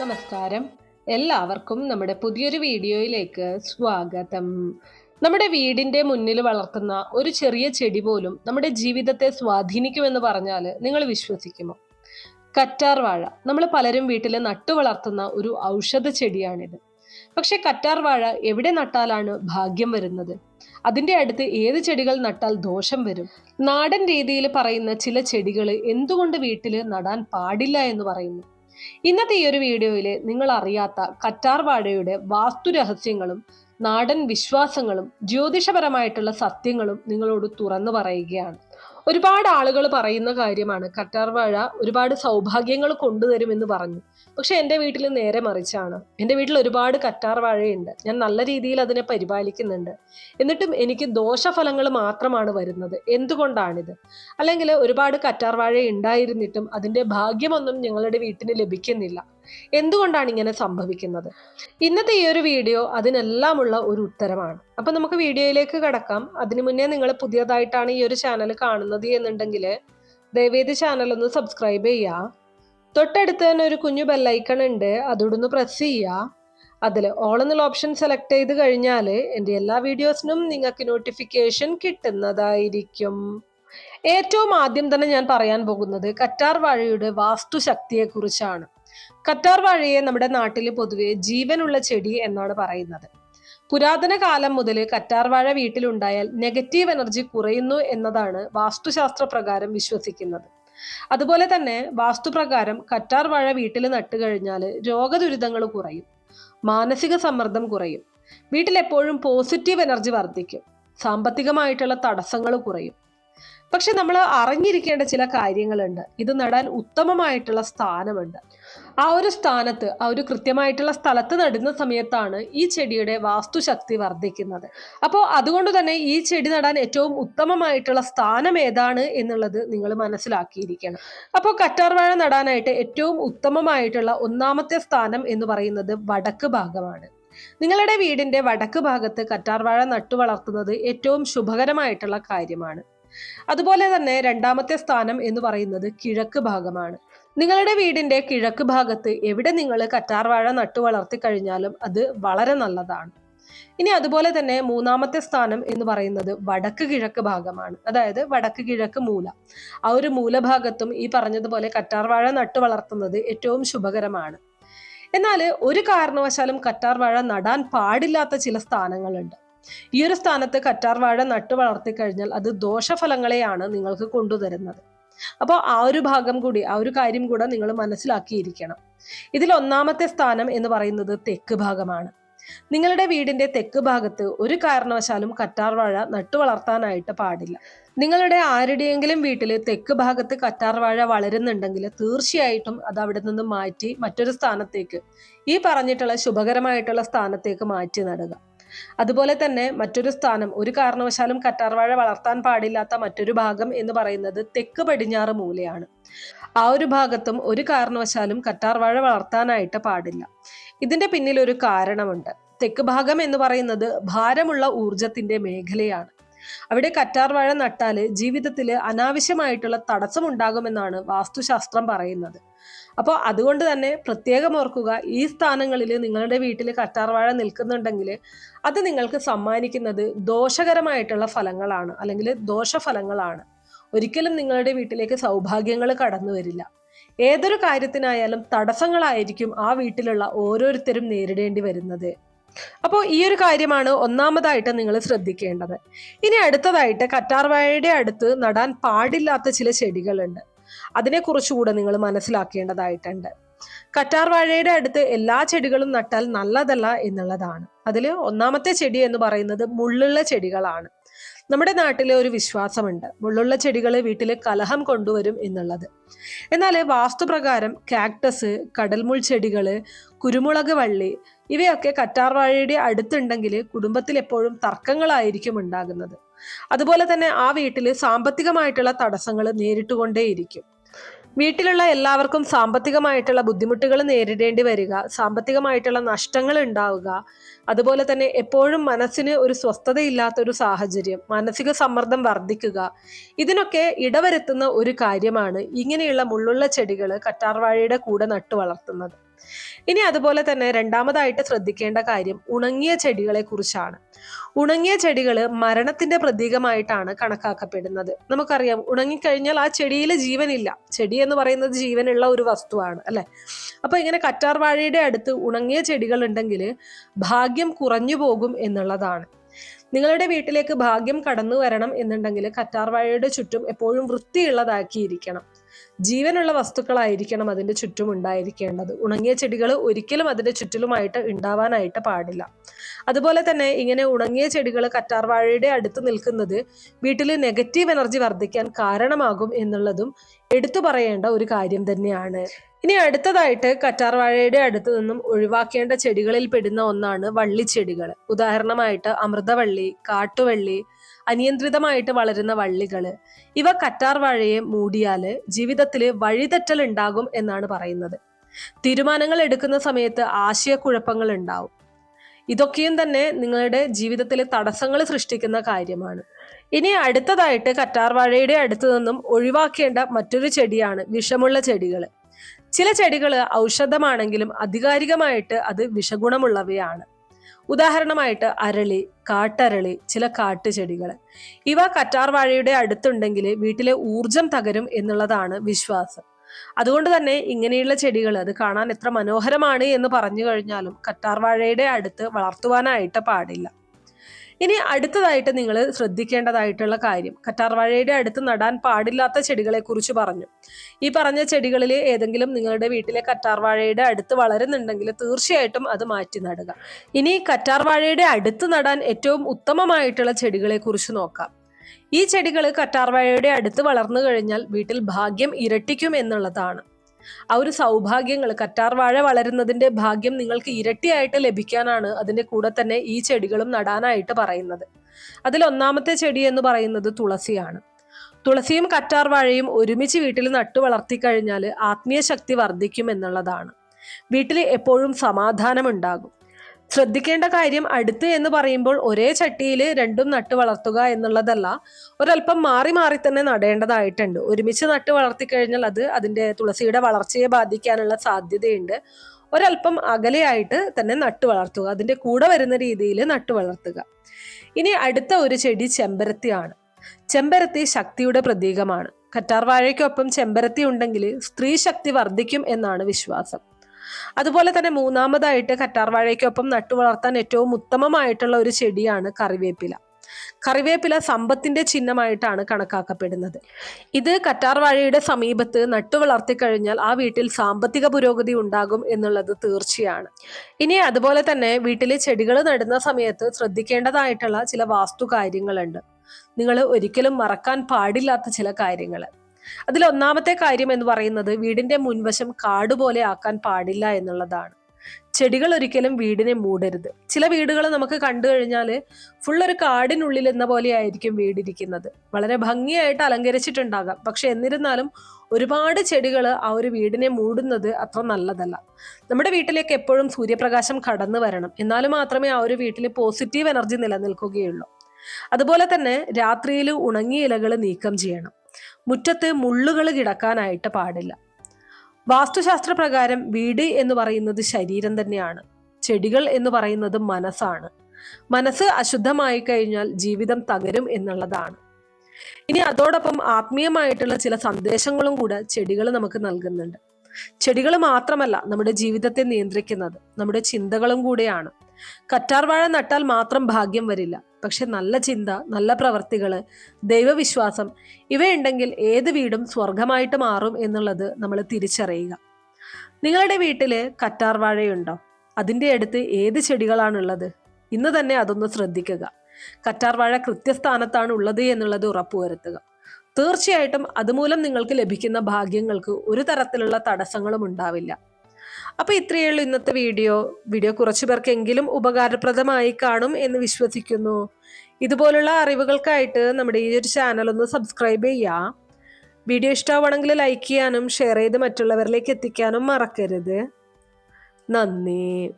നമസ്കാരം. എല്ലാവർക്കും നമ്മുടെ പുതിയൊരു വീഡിയോയിലേക്ക് സ്വാഗതം. നമ്മുടെ വീടിന്റെ മുന്നിൽ വളർത്തുന്ന ഒരു ചെറിയ ചെടി പോലും നമ്മുടെ ജീവിതത്തെ സ്വാധീനിക്കുമെന്ന് പറഞ്ഞാൽ നിങ്ങൾ വിശ്വസിക്കുമോ? കറ്റാർ വാഴ നമ്മൾ പലരും വീട്ടിൽ നട്ടു വളർത്തുന്ന ഒരു ഔഷധ ചെടിയാണിത്. പക്ഷെ കറ്റാർ വാഴ എവിടെ നട്ടാലാണ് ഭാഗ്യം വരുന്നത്? അതിന്റെ അടുത്ത് ഏത് ചെടികൾ നട്ടാൽ ദോഷം വരും? നാടൻ രീതിയിൽ പറയുന്ന ചില ചെടികൾ എന്തുകൊണ്ട് വീട്ടിൽ നടാൻ പാടില്ല എന്ന് പറയുന്നു? ഇന്നത്തെ ഈ ഒരു വീഡിയോയിൽ നിങ്ങൾ അറിയാത്ത കറ്റാർവാഴയുടെ വാസ്തു രഹസ്യങ്ങളും നാടൻ വിശ്വാസങ്ങളും ജ്യോതിഷപരമായിട്ടുള്ള സത്യങ്ങളും നിങ്ങളോട് തുറന്നു പറയുകയാണ്. ഒരുപാട് ആളുകൾ പറയുന്ന കാര്യമാണ് കറ്റാർവാഴ ഒരുപാട് സൗഭാഗ്യങ്ങൾ കൊണ്ടുതരുമെന്ന് പറഞ്ഞു. പക്ഷെ എന്റെ വീട്ടിൽ നേരെ മറിച്ചാണ്. എന്റെ വീട്ടിൽ ഒരുപാട് കറ്റാർ വാഴയുണ്ട്. ഞാൻ നല്ല രീതിയിൽ അതിനെ പരിപാലിക്കുന്നുണ്ട്. എന്നിട്ടും എനിക്ക് ദോഷഫലങ്ങൾ മാത്രമാണ് വരുന്നത്. എന്തുകൊണ്ടാണിത്? അല്ലെങ്കിൽ ഒരുപാട് കറ്റാർ വാഴ ഉണ്ടായിരുന്നിട്ടും അതിന്റെ ഭാഗ്യമൊന്നും ഞങ്ങളുടെ വീട്ടിന് ലഭിക്കുന്നില്ല. എന്തുകൊണ്ടാണ് ഇങ്ങനെ സംഭവിക്കുന്നത്? ഇന്നത്തെ ഈ ഒരു വീഡിയോ അതിനെല്ലാമുള്ള ഒരു ഉത്തരമാണ്. അപ്പൊ നമുക്ക് വീഡിയോയിലേക്ക് കടക്കാം. അതിനു മുന്നേ നിങ്ങൾ പുതിയതായിട്ടാണ് ഈ ഒരു ചാനൽ കാണുന്നത് എന്നുണ്ടെങ്കിൽ ദയവേദി ചാനൽ ഒന്ന് സബ്സ്ക്രൈബ് ചെയ്യുക. തൊട്ടടുത്ത് തന്നെ ഒരു കുഞ്ഞു ബെല്ലൈക്കൺ ഉണ്ട്. അതോടൊന്ന് പ്രസ് ചെയ്യുക അതിൽ ഓൾ എന്നുള്ള ഓപ്ഷൻ സെലക്ട് ചെയ്ത് കഴിഞ്ഞാൽ എന്റെ എല്ലാ വീഡിയോസിനും നിങ്ങൾക്ക് നോട്ടിഫിക്കേഷൻ കിട്ടുന്നതായിരിക്കും. ഏറ്റവും ആദ്യം തന്നെ ഞാൻ പറയാൻ പോകുന്നത് കറ്റാർ വാഴയുടെ വാസ്തുശക്തിയെക്കുറിച്ചാണ്. കറ്റാർ വാഴയെ നമ്മുടെ നാട്ടിൽ പൊതുവെ ജീവനുള്ള ചെടി എന്നാണ് പറയുന്നത്. പുരാതന കാലം മുതൽ കറ്റാർ വാഴ വീട്ടിലുണ്ടായാൽ നെഗറ്റീവ് എനർജി കുറയുന്നു എന്നതാണ് വാസ്തുശാസ്ത്ര പ്രകാരം വിശ്വസിക്കുന്നത്. അതുപോലെ തന്നെ വാസ്തുപ്രകാരം കറ്റാർ വാഴ വീട്ടിൽ നട്ടു കഴിഞ്ഞാൽ രോഗദുരിതങ്ങൾ കുറയും. മാനസിക സമ്മർദ്ദം കുറയും. വീട്ടിലെപ്പോഴും പോസിറ്റീവ് എനർജി വർദ്ധിക്കും. സാമ്പത്തികമായിട്ടുള്ള തടസ്സങ്ങൾ കുറയും. പക്ഷെ നമ്മൾ അറിഞ്ഞിരിക്കേണ്ട ചില കാര്യങ്ങളുണ്ട്. ഇത് നടാൻ ഉത്തമമായിട്ടുള്ള സ്ഥാനമുണ്ട്. ആ ഒരു സ്ഥാനത്ത് ആ ഒരു കൃത്യമായിട്ടുള്ള സ്ഥലത്ത് നടുന്ന സമയത്താണ് ഈ ചെടിയുടെ വാസ്തുശക്തി വർദ്ധിക്കുന്നത്. അപ്പോൾ അതുകൊണ്ട് തന്നെ ഈ ചെടി നടാൻ ഏറ്റവും ഉത്തമമായിട്ടുള്ള സ്ഥാനം ഏതാണ് എന്നുള്ളത് നിങ്ങൾ മനസ്സിലാക്കിയിരിക്കണം. അപ്പോൾ കറ്റാർവാഴ നടാനായിട്ട് ഏറ്റവും ഉത്തമമായിട്ടുള്ള ഒന്നാമത്തെ സ്ഥാനം എന്ന് പറയുന്നത് വടക്ക് ഭാഗമാണ്. നിങ്ങളുടെ വീടിന്റെ വടക്ക് ഭാഗത്ത് കറ്റാർവാഴ നട്ടു വളർത്തുന്നത് ഏറ്റവും ശുഭകരമായിട്ടുള്ള കാര്യമാണ്. അതുപോലെ തന്നെ രണ്ടാമത്തെ സ്ഥാനം എന്ന് പറയുന്നത് കിഴക്ക് ഭാഗമാണ്. നിങ്ങളുടെ വീടിന്റെ കിഴക്ക് ഭാഗത്ത് എവിടെ നിങ്ങൾ കറ്റാർവാഴ നട്ടു വളർത്തി കഴിഞ്ഞാലും അത് വളരെ നല്ലതാണ്. ഇനി അതുപോലെ തന്നെ മൂന്നാമത്തെ സ്ഥാനം എന്ന് പറയുന്നത് വടക്ക് കിഴക്ക് ഭാഗമാണ്. അതായത് വടക്ക് കിഴക്ക് മൂല. ആ ഒരു മൂലഭാഗത്തും ഈ പറഞ്ഞതുപോലെ കറ്റാർവാഴ നട്ടു വളർത്തുന്നത് ഏറ്റവും ശുഭകരമാണ്. എന്നാൽ ഒരു കാരണവശാലും കറ്റാർവാഴ നടാൻ പാടില്ലാത്ത ചില സ്ഥാനങ്ങളുണ്ട്. ഈ ഒരു സ്ഥാനത്ത് കറ്റാർവാഴ നട്ടു വളർത്തി കഴിഞ്ഞാൽ അത് ദോഷഫലങ്ങളെയാണ് നിങ്ങൾക്ക് കൊണ്ടുതരുന്നത്. അപ്പോൾ ആ ഒരു ഭാഗം കൂടി ആ ഒരു കാര്യം കൂടെ നിങ്ങൾ മനസ്സിലാക്കിയിരിക്കണം. ഇതിൽ ഒന്നാമത്തെ സ്ഥാനം എന്ന് പറയുന്നത് തെക്ക് ഭാഗമാണ്. നിങ്ങളുടെ വീടിന്റെ തെക്ക് ഭാഗത്ത് ഒരു കാരണവശാലും കറ്റാർവാഴ നട്ടു വളർത്താനായിട്ട് പാടില്ല. നിങ്ങളുടെ ആരുടെയെങ്കിലും വീട്ടിൽ തെക്ക് ഭാഗത്ത് കറ്റാർവാഴ വളരുന്നുണ്ടെങ്കിൽ തീർച്ചയായിട്ടും അത് അവിടെ നിന്ന് മാറ്റി മറ്റൊരു സ്ഥാനത്തേക്ക് ഈ പറഞ്ഞിട്ടുള്ള ശുഭകരമായിട്ടുള്ള സ്ഥാനത്തേക്ക് മാറ്റി നടുക. അതുപോലെ തന്നെ മറ്റൊരു സ്ഥാനം ഒരു കാരണവശാലും കറ്റാർവാഴ വളർത്താൻ പാടില്ലാത്ത മറ്റൊരു ഭാഗം എന്ന് പറയുന്നത് തെക്ക് പടിഞ്ഞാറ് മൂലയാണ്. ആ ഒരു ഭാഗത്തും ഒരു കാരണവശാലും കറ്റാർവാഴ വളർത്താനായിട്ട് പാടില്ല. ഇതിന്റെ പിന്നിൽ ഒരു കാരണമുണ്ട്. തെക്ക് ഭാഗം എന്ന് പറയുന്നത് ഭാരമുള്ള ഊർജത്തിന്റെ മേഖലയാണ്. അവിടെ കറ്റാർവാഴ നട്ടാൽ ജീവിതത്തിൽ അനാവശ്യമായിട്ടുള്ള തടസ്സം ഉണ്ടാകുമെന്നാണ് വാസ്തുശാസ്ത്രം പറയുന്നത്. അപ്പോൾ അതുകൊണ്ട് തന്നെ പ്രത്യേകം ഓർക്കുക ഈ സ്ഥാനങ്ങളിൽ നിങ്ങളുടെ വീട്ടിൽ കറ്റാർവാഴ നിൽക്കുന്നുണ്ടെങ്കിൽ അത് നിങ്ങൾക്ക് സമ്മാനിക്കുന്നത് ദോഷകരമായിട്ടുള്ള ഫലങ്ങളാണ് അല്ലെങ്കിൽ ദോഷഫലങ്ങളാണ്. ഒരിക്കലും നിങ്ങളുടെ വീട്ടിലേക്ക് സൗഭാഗ്യങ്ങൾ കടന്നു വരില്ല. ഏതൊരു കാര്യത്തിനായാലും തടസ്സങ്ങളായിരിക്കും ആ വീട്ടിലുള്ള ഓരോരുത്തരും നേരിടേണ്ടി വരുന്നത്. അപ്പോൾ ഈ ഒരു കാര്യമാണ് ഒന്നാമതായിട്ട് നിങ്ങൾ ശ്രദ്ധിക്കേണ്ടത്. ഇനി അടുത്തതായിട്ട് കറ്റാർവാഴയുടെ അടുത്ത് നടാൻ പാടില്ലാത്ത ചില ചെടികളുണ്ട്. അതിനെക്കുറിച്ചുകൂടെ നിങ്ങൾ മനസ്സിലാക്കേണ്ടതായിട്ടുണ്ട്. കറ്റാർവാഴയുടെ അടുത്ത് എല്ലാ ചെടികളും നട്ടാൽ നല്ലതല്ല എന്നുള്ളതാണ്. അതിൽ ഒന്നാമത്തെ ചെടി എന്ന് പറയുന്നത് മുള്ളുള്ള ചെടികളാണ്. നമ്മുടെ നാട്ടിലെ ഒരു വിശ്വാസമുണ്ട്. മുള്ളുള്ള ചെടികൾ വീട്ടിലെ കലഹം കൊണ്ടുവരും എന്നുള്ളത്. എന്നാൽ വാസ്തുപ്രകാരം കാക്ടസ് കടൽമുൾ ചെടികൾ കുരുമുളക് വള്ളി ഇവയൊക്കെ കറ്റാർവാഴയുടെ അടുത്തുണ്ടെങ്കിൽ കുടുംബത്തിൽ എപ്പോഴും തർക്കങ്ങളായിരിക്കും ഉണ്ടാകുന്നത്. അതുപോലെ തന്നെ ആ വീട്ടിൽ സാമ്പത്തികമായിട്ടുള്ള തടസ്സങ്ങൾ നേരിട്ടുകൊണ്ടേയിരിക്കും. വീട്ടിലുള്ള എല്ലാവർക്കും സാമ്പത്തികമായിട്ടുള്ള ബുദ്ധിമുട്ടുകൾ നേരിടേണ്ടി വരിക സാമ്പത്തികമായിട്ടുള്ള നഷ്ടങ്ങൾ ഉണ്ടാവുക. അതുപോലെ തന്നെ എപ്പോഴും മനസ്സിന് ഒരു സ്വസ്ഥതയില്ലാത്തൊരു സാഹചര്യം മാനസിക സമ്മർദ്ദം വർദ്ധിക്കുക. ഇതിനൊക്കെ ഇടവരുത്തുന്ന ഒരു കാര്യമാണ് ഇങ്ങനെയുള്ള മുള്ളുള്ള ചെടികൾ കറ്റാർവാഴയുടെ കൂടെ നട്ടു വളർത്തുന്നത്. ഇനി അതുപോലെ തന്നെ രണ്ടാമതായിട്ട് ശ്രദ്ധിക്കേണ്ട കാര്യം ഉണങ്ങിയ ചെടികളെ കുറിച്ചാണ്. ഉണങ്ങിയ ചെടികൾ മരണത്തിന്റെ പ്രതീകമായിട്ടാണ് കണക്കാക്കപ്പെടുന്നത്. നമുക്കറിയാം ഉണങ്ങിക്കഴിഞ്ഞാൽ ആ ചെടിയിൽ ജീവനില്ല. ചെടി എന്ന് പറയുന്നത് ജീവനുള്ള ഒരു വസ്തുവാണ് അല്ലെ? അപ്പൊ ഇങ്ങനെ കറ്റാർ വാഴയുടെ അടുത്ത് ഉണങ്ങിയ ചെടികൾ ഉണ്ടെങ്കിൽ ഭാഗ്യം കുറഞ്ഞു പോകും എന്നുള്ളതാണ്. നിങ്ങളുടെ വീട്ടിലേക്ക് ഭാഗ്യം കടന്നു വരണം എന്നുണ്ടെങ്കിൽ കറ്റാർവാഴയുടെ ചുറ്റും എപ്പോഴും വൃത്തിയുള്ളതാക്കിയിരിക്കണം. ജീവനുള്ള വസ്തുക്കളായിരിക്കണം അതിന്റെ ചുറ്റും ഉണ്ടായിരിക്കേണ്ടത് ഉണങ്ങിയ ചെടികൾ ഒരിക്കലും അതിന്റെ ചുറ്റിലുമായിട്ട് ഉണ്ടാവാനായിട്ട് പാടില്ല. അതുപോലെ തന്നെ ഇങ്ങനെ ഉണങ്ങിയ ചെടികൾ കറ്റാർവാഴയുടെ അടുത്ത് നിൽക്കുന്നത് വീട്ടിൽ നെഗറ്റീവ് എനർജി വർദ്ധിക്കാൻ കാരണമാകും എന്നുള്ളതും എടുത്തു പറയേണ്ട ഒരു കാര്യം തന്നെയാണ്. ഇനി അടുത്തതായിട്ട് കറ്റാർവാഴയുടെ അടുത്ത് നിന്നും ഒഴിവാക്കേണ്ട ചെടികളിൽ പെടുന്ന ഒന്നാണ് വള്ളിച്ചെടികൾ. ഉദാഹരണമായിട്ട് അമൃതവള്ളി കാട്ടുവള്ളി അനിയന്ത്രിതമായിട്ട് വളരുന്ന വള്ളികൾ ഇവ കറ്റാർ വാഴയെ മൂടിയാൽ ജീവിതത്തിൽ വഴിതെറ്റൽ ഉണ്ടാകും എന്നാണ് പറയുന്നത്. തീരുമാനങ്ങൾ എടുക്കുന്ന സമയത്ത് ആശയക്കുഴപ്പങ്ങൾ ഉണ്ടാവും. ഇതൊക്കെയും തന്നെ നിങ്ങളുടെ ജീവിതത്തിലെ തടസ്സങ്ങൾ സൃഷ്ടിക്കുന്ന കാര്യമാണ്. ഇനി അടുത്തതായിട്ട് കറ്റാർവാഴയുടെ അടുത്തു നിന്നും ഒഴിവാക്കേണ്ട മറ്റൊരു ചെടിയാണ് വിഷമുള്ള ചെടികൾ ചില ചെടികൾ ഔഷധമാണെങ്കിലും അധികാരികമായിട്ട് അത് വിഷഗുണമുള്ളവയാണ്. ഉദാഹരണമായിട്ട് അരളി കാട്ടരളി ചില കാട്ടുചെടികൾ ഇവ കറ്റാർവാഴയുടെ അടുത്തുണ്ടെങ്കിൽ വീട്ടിലെ ഊർജം തകരും എന്നുള്ളതാണ് വിശ്വാസം. അതുകൊണ്ട് തന്നെ ഇങ്ങനെയുള്ള ചെടികൾ അത് കാണാൻ എത്ര മനോഹരമാണ് എന്ന് പറഞ്ഞു കഴിഞ്ഞാലും കറ്റാർവാഴയുടെ അടുത്ത് വളർത്തുവാനായിട്ട് പാടില്ല. ഇനി അടുത്തതായിട്ട് നിങ്ങൾ ശ്രദ്ധിക്കേണ്ടതായിട്ടുള്ള കാര്യം കറ്റാർവാഴയുടെ അടുത്ത് നടാൻ പാടില്ലാത്ത ചെടികളെ കുറിച്ച് പറഞ്ഞു. ഈ പറഞ്ഞ ചെടികളിൽ ഏതെങ്കിലും നിങ്ങളുടെ വീട്ടിലെ കറ്റാർവാഴയുടെ അടുത്ത് വളരുന്നുണ്ടെങ്കിൽ തീർച്ചയായിട്ടും അത് മാറ്റി നടുക. ഇനി കറ്റാർവാഴയുടെ അടുത്ത് നടാൻ ഏറ്റവും ഉത്തമമായിട്ടുള്ള ചെടികളെ കുറിച്ച് നോക്കാം. ഈ ചെടികൾ കറ്റാർവാഴയുടെ അടുത്ത് വളർന്നു കഴിഞ്ഞാൽ വീട്ടിൽ ഭാഗ്യം ഇരട്ടിക്കും എന്നുള്ളതാണ്. ആ ഒരു സൗഭാഗ്യങ്ങൾ കറ്റാർവാഴ വളരുന്നതിന്റെ ഭാഗ്യം നിങ്ങൾക്ക് ഇരട്ടിയായിട്ട് ലഭിക്കാനാണ് അതിന്റെ കൂടെ തന്നെ ഈ ചെടികളും നടാനായിട്ട് പറയുന്നത്. അതിൽ ഒന്നാമത്തെ ചെടി എന്ന് പറയുന്നത് തുളസിയാണ്. തുളസിയും കറ്റാർവാഴയും ഒരുമിച്ച് വീട്ടിൽ നട്ടു വളർത്തിക്കഴിഞ്ഞാൽ ആത്മീയ ശക്തി വർദ്ധിക്കും എന്നുള്ളതാണ്. വീട്ടിൽ എപ്പോഴും സമാധാനം ഉണ്ടാകും ശ്രദ്ധിക്കേണ്ട കാര്യം അടുത്ത് എന്ന് പറയുമ്പോൾ ഒരേ ചട്ടിയിൽ രണ്ടും നട്ട് വളർത്തുക എന്നുള്ളതല്ല ഒരല്പം മാറി മാറി തന്നെ നടേണ്ടതായിട്ടുണ്ട്. ഒരുമിച്ച് നട്ട് വളർത്തിക്കഴിഞ്ഞാൽ അത് അതിന്റെ തുളസിയുടെ വളർച്ചയെ ബാധിക്കാനുള്ള സാധ്യതയുണ്ട്. ഒരല്പം അകലെയായിട്ട് തന്നെ നട്ട് വളർത്തുക അതിന്റെ കൂടെ വരുന്ന രീതിയിൽ നട്ട് വളർത്തുക. ഇനി അടുത്ത ഒരു ചെടി ചെമ്പരത്തിയാണ്. ചെമ്പരത്തി ശക്തിയുടെ പ്രതീകമാണ്. കറ്റാർവാഴയ്ക്കൊപ്പം ചെമ്പരത്തി ഉണ്ടെങ്കിൽ സ്ത്രീ ശക്തി വർദ്ധിക്കും എന്നാണ് വിശ്വാസം. അതുപോലെ തന്നെ മൂന്നാമതായിട്ട് കറ്റാർവാഴയ്ക്കൊപ്പം നട്ടുവളർത്താൻ ഏറ്റവും ഉത്തമമായിട്ടുള്ള ഒരു ചെടിയാണ് കറിവേപ്പില. കറിവേപ്പില സമ്പത്തിന്റെ ചിഹ്നമായിട്ടാണ് കണക്കാക്കപ്പെടുന്നത്. ഇത് കറ്റാർവാഴയുടെ സമീപത്ത് നട്ടു വളർത്തിക്കഴിഞ്ഞാൽ ആ വീട്ടിൽ സാമ്പത്തിക പുരോഗതി ഉണ്ടാകും എന്നുള്ളത് തീർച്ചയാണ്. ഇനി അതുപോലെ തന്നെ വീട്ടിലെ ചെടികൾ നടുന്ന സമയത്ത് ശ്രദ്ധിക്കേണ്ടതായിട്ടുള്ള ചില വാസ്തു കാര്യങ്ങളുണ്ട് നിങ്ങൾ ഒരിക്കലും മറക്കാൻ പാടില്ലാത്ത ചില കാര്യങ്ങൾ അതിൽ ഒന്നാമത്തെ കാര്യം എന്ന് പറയുന്നത് വീടിന്റെ മുൻവശം കാട് പോലെ ആക്കാൻ പാടില്ല എന്നുള്ളതാണ്. ചെടികൾ ഒരിക്കലും വീടിനെ മൂടരുത്. ചില വീടുകൾ നമുക്ക് കണ്ടു കഴിഞ്ഞാൽ ഫുൾ ഒരു കാടിനുള്ളിൽ എന്ന പോലെ ആയിരിക്കും വീടിരിക്കുന്നത്. വളരെ ഭംഗിയായിട്ട് അലങ്കരിച്ചിട്ടുണ്ടാകാം. പക്ഷെ എന്നിരുന്നാലും ഒരുപാട് ചെടികൾ ആ ഒരു വീടിനെ മൂടുന്നത് അത്ര നല്ലതല്ല. നമ്മുടെ വീട്ടിലേക്ക് എപ്പോഴും സൂര്യപ്രകാശം കടന്നു വരണം. എന്നാൽ മാത്രമേ ആ ഒരു വീട്ടിൽ പോസിറ്റീവ് എനർജി നിലനിൽക്കുകയുള്ളൂ. അതുപോലെ തന്നെ രാത്രിയിൽ ഉണങ്ങിയ ഇലകൾ നീക്കം ചെയ്യണം. മുറ്റത്ത് മുള്ളുകൾ കിടക്കാനായിട്ട് പാടില്ല. വാസ്തുശാസ്ത്ര പ്രകാരം വീട് എന്ന് പറയുന്നത് ശരീരം തന്നെയാണ്. ചെടികൾ എന്ന് പറയുന്നത് മനസ്സാണ്. മനസ്സ് അശുദ്ധമായി കഴിഞ്ഞാൽ ജീവിതം തകരും എന്നുള്ളതാണ്. ഇനി അതോടൊപ്പം ആത്മീയമായിട്ടുള്ള ചില സന്ദേശങ്ങളും കൂടെ ചെടികൾ നമുക്ക് നൽകുന്നുണ്ട്. ചെടികൾ മാത്രമല്ല നമ്മുടെ ജീവിതത്തെ നിയന്ത്രിക്കുന്നത് നമ്മുടെ ചിന്തകളും കൂടെയാണ്. കറ്റാർവാഴ നട്ടാൽ മാത്രം ഭാഗ്യം വരില്ല. പക്ഷെ നല്ല ചിന്ത നല്ല പ്രവർത്തികൾ ദൈവവിശ്വാസം ഇവയുണ്ടെങ്കിൽ ഏത് വീടും സ്വർഗമായിട്ട് മാറും എന്നുള്ളത് നമ്മൾ തിരിച്ചറിയുക. നിങ്ങളുടെ വീട്ടിൽ കറ്റാർവാഴയുണ്ടോ അതിന്റെ അടുത്ത് ഏത് ചെടികളാണുള്ളത്? ഇന്ന് തന്നെ അതൊന്ന് ശ്രദ്ധിക്കുക. കറ്റാർവാഴ കൃത്യസ്ഥാനത്താണ് ഉള്ളത് എന്നുള്ളത് ഉറപ്പുവരുത്തുക. തീർച്ചയായിട്ടും അതുമൂലം നിങ്ങൾക്ക് ലഭിക്കുന്ന ഭാഗ്യങ്ങൾക്ക് ഒരു തരത്തിലുള്ള തടസ്സങ്ങളും ഉണ്ടാവില്ല. അപ്പോൾ ഇത്രയേ ഉള്ളൂ ഇന്നത്തെ വീഡിയോ. വീഡിയോ കുറച്ചു പേർക്കെങ്കിലും ഉപകാരപ്രദമായി കാണും എന്ന് വിശ്വസിക്കുന്നു. ഇതുപോലുള്ള അറിവുകൾക്കായിട്ട് നമ്മുടെ ഈ ഒരു ചാനൽ ഒന്ന് സബ്സ്ക്രൈബ് ചെയ്യാം. വീഡിയോ ഇഷ്ടമാവണമെങ്കിൽ ലൈക്ക് ചെയ്യാനും ഷെയർ ചെയ്ത് മറ്റുള്ളവരിലേക്ക് എത്തിക്കാനും മറക്കരുത്. നന്ദി.